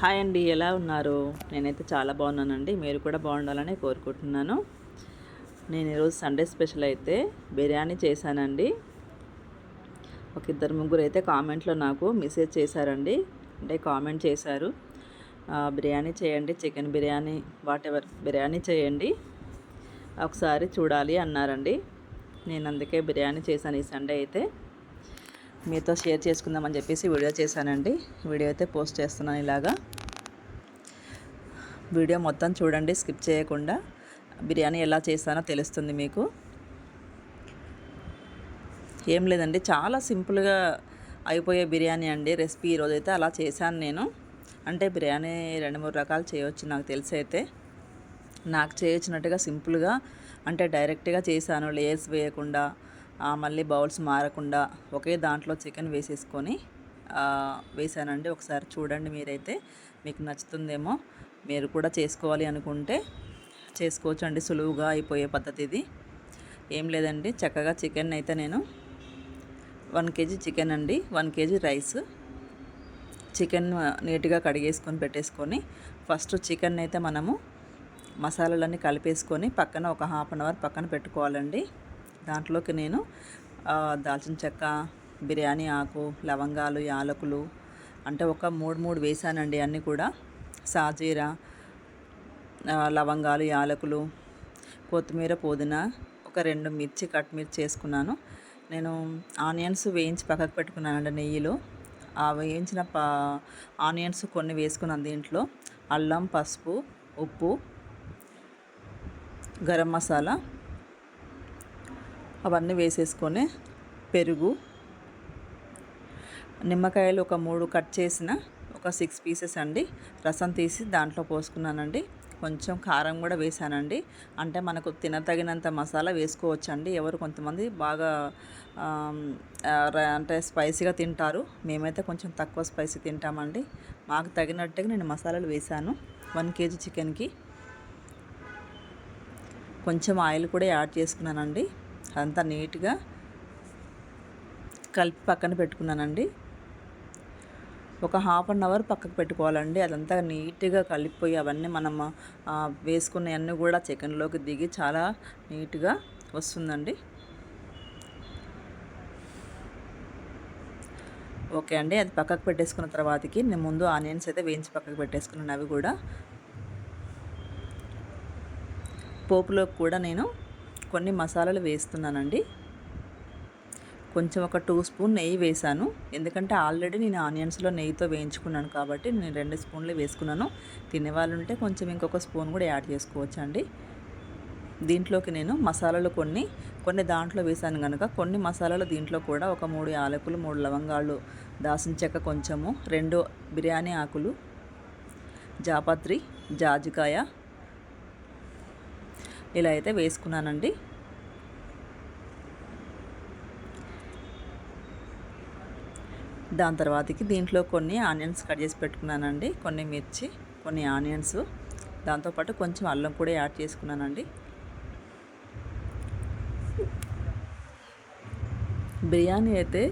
Hi అండి ఎలా ఉన్నారు? నేనైతే చాలా బాగున్నానండి మీరు కూడా బాగుండాలని కోరుకుంటున్నాను. నేను ఈరోజు సండే స్పెషల్ అయితే బిర్యానీ చేశానండి. ఒక ఇద్దరు ముగ్గురు అయితే కామెంట్లో నాకు మెసేజ్ చేశారండి అంటే కామెంట్ చేశారు. బిర్యానీ చేయండి చికెన్ బిర్యానీ వాట్ బిర్యానీ చేయండి ఒకసారి చూడాలి అన్నారండి. నేను అందుకే బిర్యానీ చేశాను ఈ సండే అయితే. మీతో షేర్ చేసుకుందామని చెప్పేసి వీడియో చేశానండి. వీడియో అయితే పోస్ట్ చేస్తున్నాను ఇలాగా. వీడియో మొత్తం చూడండి స్కిప్ చేయకుండా. బిర్యానీ ఎలా చేస్తానో తెలుస్తుంది మీకు. ఏం లేదండి చాలా సింపుల్గా అయిపోయే బిర్యానీ అండి. రెసిపీ ఈరోజు అయితే అలా చేశాను నేను. అంటే బిర్యానీ రెండు మూడు రకాలు చేయవచ్చు నాకు తెలిసి అయితే. నాకు చేయొచ్చినట్టుగా సింపుల్గా అంటే డైరెక్ట్గా చేశాను లేయర్స్ వేయకుండా మళ్ళీ బౌల్స్ మారకుండా ఒకే దాంట్లో చికెన్ వేసేసుకొని వేసానండి. ఒకసారి చూడండి మీరైతే మీకు నచ్చుతుందేమో. మీరు కూడా చేసుకోవాలి అనుకుంటే చేసుకోవచ్చు అండి సులువుగా అయిపోయే పద్ధతి ఇది. ఏం లేదండి చక్కగా చికెన్ అయితే నేను వన్ కేజీ చికెన్ అండి. One kg rice. చికెన్ నీట్గా కడిగేసుకొని పెట్టేసుకొని ఫస్ట్ చికెన్ అయితే మనము మసాలాలన్నీ కలిపేసుకొని పక్కన ఒక హాఫ్ అన్ అవర్ పక్కన పెట్టుకోవాలండి. దాంట్లోకి నేను దాల్చిన చెక్క బిర్యానీ ఆకు లవంగాలు యాలకులు అంటే ఒక మూడు మూడు వేసానండి అన్నీ కూడా. సాజీరా లవంగాలు యాలకులు కొత్తిమీర పుదీనా ఒక రెండు మిర్చి కట్ మిర్చి చేసుకున్నాను. నేను ఆనియన్స్ వేయించి పక్కకు పెట్టుకున్నానండి నెయ్యిలో. ఆ వేయించిన పా ఆనియన్స్ కొన్ని వేసుకున్నాను దీంట్లో. అల్లం పసుపు ఉప్పు గరం మసాలా అవన్నీ వేసేసుకొని పెరుగు నిమ్మకాయలు ఒక మూడు కట్ చేసిన ఒక సిక్స్ పీసెస్ అండి. రసం తీసి దాంట్లో పోసుకున్నానండి. కొంచెం కారం కూడా వేసానండి. అంటే మనకు తినతగినంత మసాలా వేసుకోవచ్చండి. ఎవరు కొంతమంది బాగా అంటే స్పైసీగా తింటారు. మేమైతే కొంచెం తక్కువ స్పైసీ తింటామండి. మాకు తగినట్టుగా నేను మసాలాలు వేసాను. వన్ కేజీ చికెన్కి. కొంచెం ఆయిల్ కూడా యాడ్ చేసుకున్నానండి. అంతా నీట్గా కలిపి పక్కన పెట్టుకున్నానండి. ఒక హాఫ్ అన్ అవర్ పక్కకు పెట్టుకోవాలండి. అదంతా నీట్గా కలిపిపోయి అవన్నీ మనం వేసుకున్నవన్నీ కూడా చికెన్లోకి దిగి చాలా నీట్గా వస్తుందండి. ఓకే అండి. అది పక్కకు పెట్టేసుకున్న తర్వాతకి నేను ముందు ఆనియన్స్ అయితే వేయించి పక్కకు పెట్టేసుకున్నాను. అవి కూడా పోపులోకి కూడా నేను కొన్ని మసాలాలు వేస్తున్నానండి. కొంచెం ఒక టూ స్పూన్ నెయ్యి వేసాను ఎందుకంటే ఆల్రెడీ నేను ఆనియన్స్లో నెయ్యితో వేయించుకున్నాను కాబట్టి నేను రెండు స్పూన్లు వేసుకున్నాను. తినేవాళ్ళు ఉంటే కొంచెం ఇంకొక స్పూన్ కూడా యాడ్ చేసుకోవచ్చు అండి దీంట్లోకి నేను మసాలాలు కొన్ని కొన్ని దాంట్లో వేసాను కనుక కొన్ని మసాలాలు దీంట్లో కూడా ఒక మూడు యాలకులు మూడు లవంగాలు దాసిన చెక్క కొంచెము రెండు బిర్యానీ ఆకులు జాపత్రి జాజికాయ ఇలా అయితే వేసుకున్నానండి. దాని తర్వాతకి దీంట్లో కొన్ని ఆనియన్స్ కట్ చేసి పెట్టుకున్నానండి. కొన్ని మిర్చి కొన్ని ఆనియన్స్. దాంతోపాటు కొంచెం అల్లం కూడా యాడ్ చేసుకున్నానండి. బిర్యానీ అయితే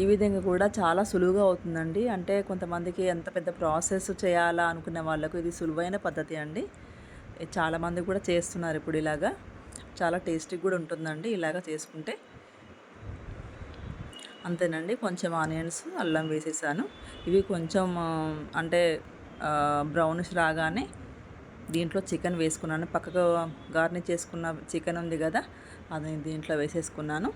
ఈ విధంగా కూడా చాలా సులువుగా అవుతుందండి. అంటే కొంతమందికి ఎంత పెద్ద ప్రాసెస్ చేయాలా అనుకునే వాళ్ళకు ఇది సులువైన పద్ధతి అండి. చాలామంది కూడా చేస్తున్నారు ఇప్పుడు ఇలాగా. చాలా టేస్టీ కూడా ఉంటుందండి ఇలాగా చేసుకుంటే. అంతేనండి కొంచెం ఆనియన్స్ అల్లం వేసేసాను. ఇవి కొంచెం అంటే బ్రౌనిష్ రాగానే దీంట్లో చికెన్ వేసుకున్నాను. పక్కకు గార్నిష్ చేసుకున్న చికెన్ ఉంది కదా అది దీంట్లో వేసేసుకున్నాను.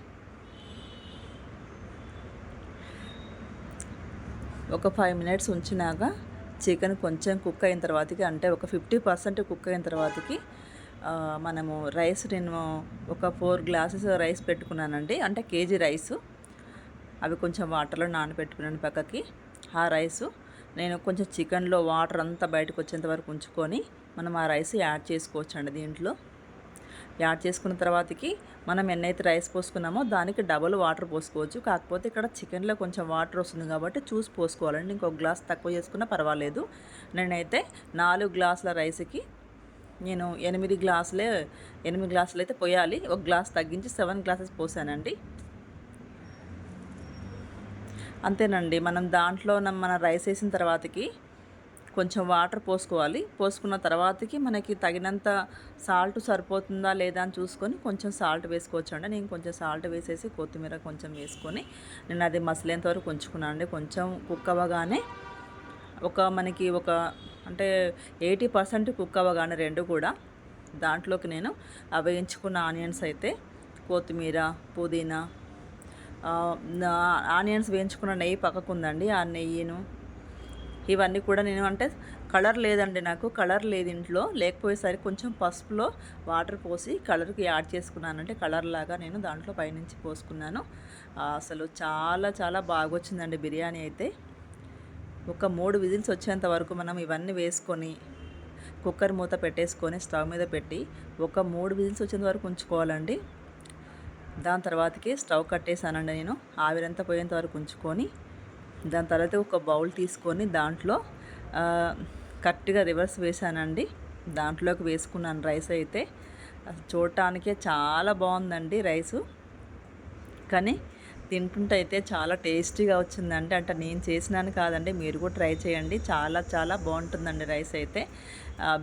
ఒక ఫైవ్ మినిట్స్ ఉంచినాక చికెన్ కొంచెం కుక్ అయిన తర్వాతకి అంటే ఒక ఫిఫ్టీ పర్సెంట్ కుక్ అయిన తర్వాతకి మనము రైస్ నేను ఒక ఫోర్ గ్లాసెస్ రైస్ పెట్టుకున్నానండి. అంటే కేజీ రైస్. అవి కొంచెం వాటర్లో నానబెట్టుకున్నాను పక్కకి. ఆ రైసు నేను కొంచెం చికెన్లో వాటర్ అంతా బయటకు వచ్చేంత వరకు ఉంచుకొని మనం ఆ రైస్ యాడ్ చేసుకోవచ్చు అండి దీంట్లో. యాడ్ చేసుకున్న తర్వాతకి మనం ఎన్నైతే రైస్ పోసుకున్నామో దానికి డబుల్ వాటర్ పోసుకోవచ్చు. కాకపోతే ఇక్కడ చికెన్లో కొంచెం వాటర్ వస్తుంది కాబట్టి చూసి పోసుకోవాలండి. ఇంకొక గ్లాస్ తక్కువ చేసుకున్నా పర్వాలేదు. నేనైతే నాలుగు గ్లాసుల రైస్కి నేను ఎనిమిది గ్లాసులే ఎనిమిది గ్లాసులు అయితే పోయాలి. ఒక గ్లాస్ తగ్గించి సెవెన్ గ్లాసెస్ పోసానండి. అంతేనండి. మనం దాంట్లో మన రైస్ వేసిన తర్వాతకి కొంచెం వాటర్ పోసుకోవాలి. పోసుకున్న తర్వాతకి మనకి తగినంత సాల్ట్ సరిపోతుందా లేదా అని చూసుకొని కొంచెం సాల్ట్ వేసుకోవచ్చు అండి నేను కొంచెం సాల్ట్ వేసేసి కొత్తిమీర కొంచెం వేసుకొని నేను అది మసలేంత వరకు ఉంచుకున్నాను అండి కొంచెం కుక్ అవ్వగానే ఒక మనకి ఒక అంటే ఎయిటీ పర్సెంట్ కుక్ అవ్వగానే రెండు కూడా దాంట్లోకి నేను వేయించుకున్న ఆనియన్స్ అయితే కొత్తిమీర పుదీనా ఆనియన్స్ వేయించుకున్న నెయ్యి పక్కకు ఉందండి ఆ నెయ్యిను ఇవన్నీ కూడా నేను అంటే కలర్ లేదండి నాకు కలర్ లేదు ఇంట్లో. లేకపోయేసరికి కొంచెం పసుపులో వాటర్ పోసి కలర్కి యాడ్ చేసుకున్నానంటే కలర్ లాగా నేను దాంట్లో పైనుంచి పోసుకున్నాను. అసలు చాలా చాలా బాగా వచ్చిందండి బిర్యానీ అయితే. ఒక మూడు విజిల్స్ వచ్చేంత వరకు మనం ఇవన్నీ వేసుకొని కుక్కర్ మూత పెట్టేసుకొని స్టవ్ మీద పెట్టి ఒక మూడు విజిల్స్ వచ్చేంత వరకు ఉంచుకోవాలండి. దాని తర్వాతకి స్టవ్ కట్టేసానండి నేను. ఆవిరంతా పోయేంత వరకు ఉంచుకొని దాని తర్వాత ఒక బౌల్ తీసుకొని దాంట్లో కరెక్ట్గా రివర్స్ వేసానండి దాంట్లోకి వేసుకున్నాను రైస్ అయితే. చూడటానికే చాలా బాగుందండి రైసు. కానీ తింటుంటే అయితే చాలా టేస్టీగా వచ్చిందండి. అంటే నేను చేసినాను కాదండి మీరు కూడా ట్రై చేయండి. చాలా చాలా బాగుంటుందండి రైస్ అయితే.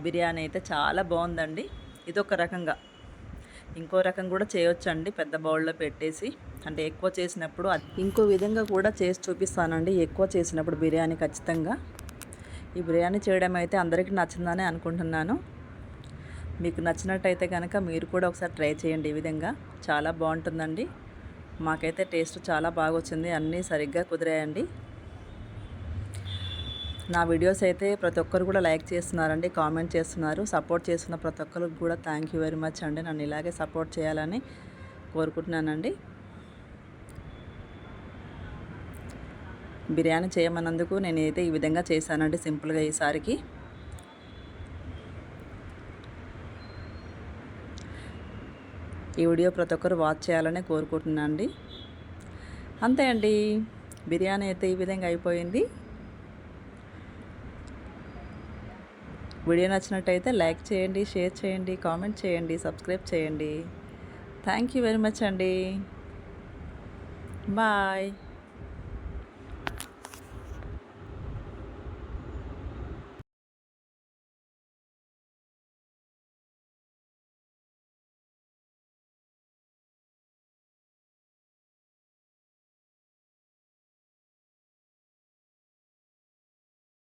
బిర్యానీ అయితే చాలా బాగుందండి. ఇదొక రకంగా. ఇంకో రకం కూడా చేయొచ్చండి పెద్ద బౌల్లో పెట్టేసి. అంటే ఎక్కువ చేసినప్పుడు ఇంకో విధంగా కూడా చేసి చూపిస్తానండి ఎక్కువ చేసినప్పుడు బిర్యానీ ఖచ్చితంగా. ఈ బిర్యానీ చేయడం అయితే అందరికీ నచ్చిందని అనుకుంటున్నాను. మీకు నచ్చినట్టయితే కనుక మీరు కూడా ఒకసారి ట్రై చేయండి ఈ విధంగా. చాలా బాగుంటుందండి. మాకైతే టేస్ట్ చాలా బాగా వచ్చింది అన్నీ సరిగ్గా కుదిరాయండి. నా వీడియోస్ అయితే ప్రతి ఒక్కరు కూడా లైక్ చేస్తున్నారండి కామెంట్ చేస్తున్నారు సపోర్ట్ చేస్తున్న ప్రతి ఒక్కరికి కూడా థ్యాంక్ యూ వెరీ మచ్ అండి. నన్ను ఇలాగే సపోర్ట్ చేయాలని కోరుకుంటున్నానండి. బిర్యానీ చేయమన్నందుకు నేనైతే ఈ విధంగా చేశానండి సింపుల్గా ఈసారికి ఈ వీడియో ప్రతి ఒక్కరు వాచ్ చేయాలని కోరుకుంటున్నాను అండి అంతే అండి. బిర్యానీ అయితే ఈ విధంగా అయిపోయింది. వీడియో నచ్చినట్టయితే లైక్ చేయండి షేర్ చేయండి కామెంట్ చేయండి సబ్స్క్రైబ్ చేయండి. థ్యాంక్ యూ వెరీ మచ్ అండి. బాయ్.